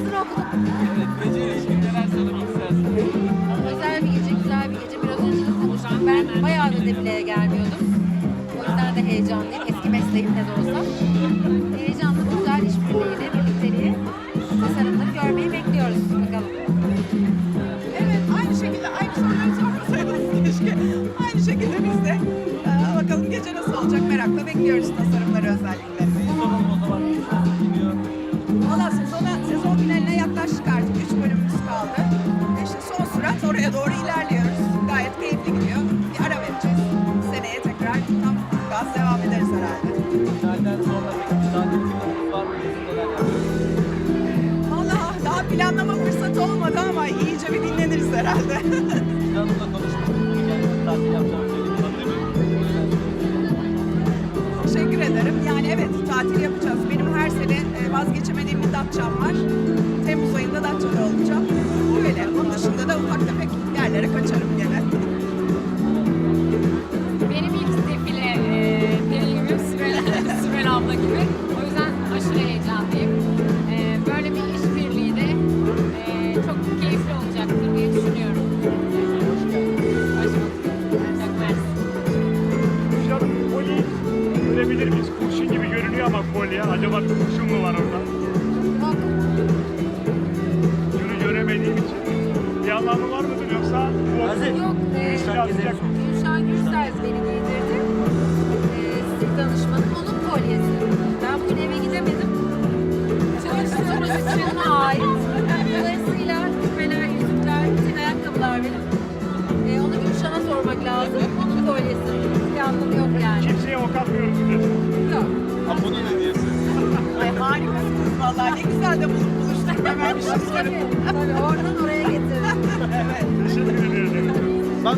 hazır okuduk. Evet, gece ilişkin neler söylemek istersin? Özel bir gece, güzel bir gece. Biraz önce de konuştum. Ben bayağı da defileye gelmiyordum. O yüzden de heyecanlıyım. Eski mesleğim ne de olsa. Heyecanlı, güzel iş işbirliğiyle, birlikteliği, tasarımları görmeyi bekliyoruz. Bakalım. Evet, aynı şekilde aynı soruları sormasaydınız keşke. Aynı şekilde biz de. Ee, bakalım gece nasıl olacak merakla bekliyoruz tasarımları özellikle. Ederiz herhalde. Finalden daha planlama fırsatı olmadı ama iyice bir dinleniriz herhalde. Teşekkür ederim. Yani evet tatil yapacağız. Benim her sene e, vazgeçemediğim bir Datça'm var. Temmuz ayında Datça'da olacağım. Öyle. Onun dışında da ufak tefek yerlere kaçarım gene. Acaba bir kurşun mu var orada? Bak, Bunu göremediğim için. Bir anlamı var mıdır yoksa bu yok. E, Gürses beni giydirdi. E, stil danışmanım. Onun kolyesi. Ben bugün eve gidemedim. Çalıştığım pozisyonuma ait. Hemen bir şey Tabii, tabii. Oradan oraya getirdim. Evet. Teşekkür ediyorum. Ben